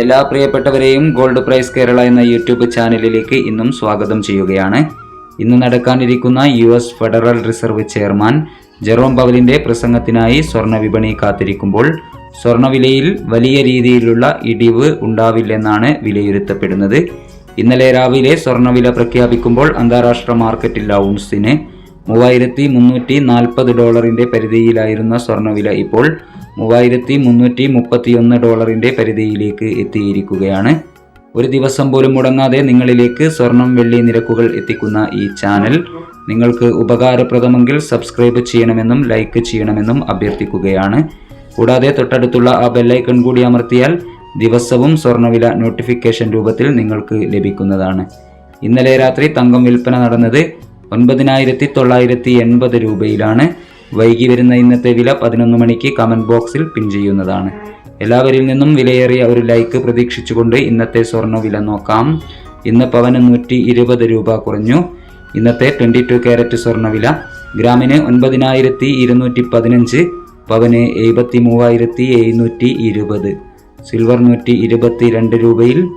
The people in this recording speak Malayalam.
എല്ലാ പ്രിയപ്പെട്ടവരെയും ഗോൾഡ് പ്രൈസ് കേരള എന്ന യൂട്യൂബ് ചാനലിലേക്ക് ഇന്നും സ്വാഗതം ചെയ്യുകയാണ്. ഇന്ന് നടക്കാനിരിക്കുന്ന U S federal reserve chairman Jerome പവലിന്റെ പ്രസംഗത്തിനായി സ്വർണ വിപണി കാത്തിരിക്കുമ്പോൾ സ്വർണവിലയിൽ വലിയ രീതിയിലുള്ള ഇടിവ് ഉണ്ടാവില്ലെന്നാണ് വിലയിരുത്തപ്പെടുന്നത്. ഇന്നലെ രാവിലെ സ്വർണവില പ്രഖ്യാപിക്കുമ്പോൾ അന്താരാഷ്ട്ര മാർക്കറ്റിൽ ഔൺസിന് മൂവായിരത്തി മുന്നൂറ്റി നാൽപ്പത് ഡോളറിന്റെ പരിധിയിലായിരുന്ന സ്വർണവില ഇപ്പോൾ മൂവായിരത്തി മുന്നൂറ്റി മുപ്പത്തിയൊന്ന് ഡോളറിന്റെ പരിധിയിലേക്ക് എത്തിയിരിക്കുകയാണ്. ഒരു ദിവസം പോലും മുടങ്ങാതെ നിങ്ങളിലേക്ക് സ്വർണം വെള്ളി നിരക്കുകൾ എത്തിക്കുന്ന ഈ ചാനൽ നിങ്ങൾക്ക് ഉപകാരപ്രദമെങ്കിൽ സബ്സ്ക്രൈബ് ചെയ്യണമെന്നും ലൈക്ക് ചെയ്യണമെന്നും അഭ്യർത്ഥിക്കുകയാണ്. കൂടാതെ തൊട്ടടുത്തുള്ള ആ ബെല്ലൈക്കൺ കൂടി അമർത്തിയാൽ ദിവസവും സ്വർണവില നോട്ടിഫിക്കേഷൻ രൂപത്തിൽ നിങ്ങൾക്ക് ലഭിക്കുന്നതാണ്. ഇന്നലെ രാത്രി തങ്കം വിൽപ്പന നടന്നത് ഒൻപതിനായിരത്തി തൊള്ളായിരത്തി എൺപത് രൂപയിലാണ്. വൈകി വരുന്ന ഇന്നത്തെ വില പതിനൊന്ന് മണിക്ക് കമന്റ് ബോക്സിൽ പിൻ ചെയ്യുന്നതാണ്. എല്ലാവരിൽ നിന്നും വിലയേറിയ ഒരു ലൈക്ക് പ്രതീക്ഷിച്ചുകൊണ്ട് ഇന്നത്തെ സ്വർണ വില നോക്കാം. ഇന്ന് പവന് നൂറ്റി ഇരുപത് രൂപ കുറഞ്ഞു. ഇന്നത്തെ ട്വന്റി ടു ക്യാരറ്റ് സ്വർണവില ഗ്രാമിന് ഒൻപതിനായിരത്തി ഇരുന്നൂറ്റി പതിനഞ്ച് പവന് എഴുപത്തി മൂവായിരത്തി എഴുന്നൂറ്റി ഇരുപത് സിൽവർ നൂറ്റി ഇരുപത്തി രണ്ട് രൂപയിൽ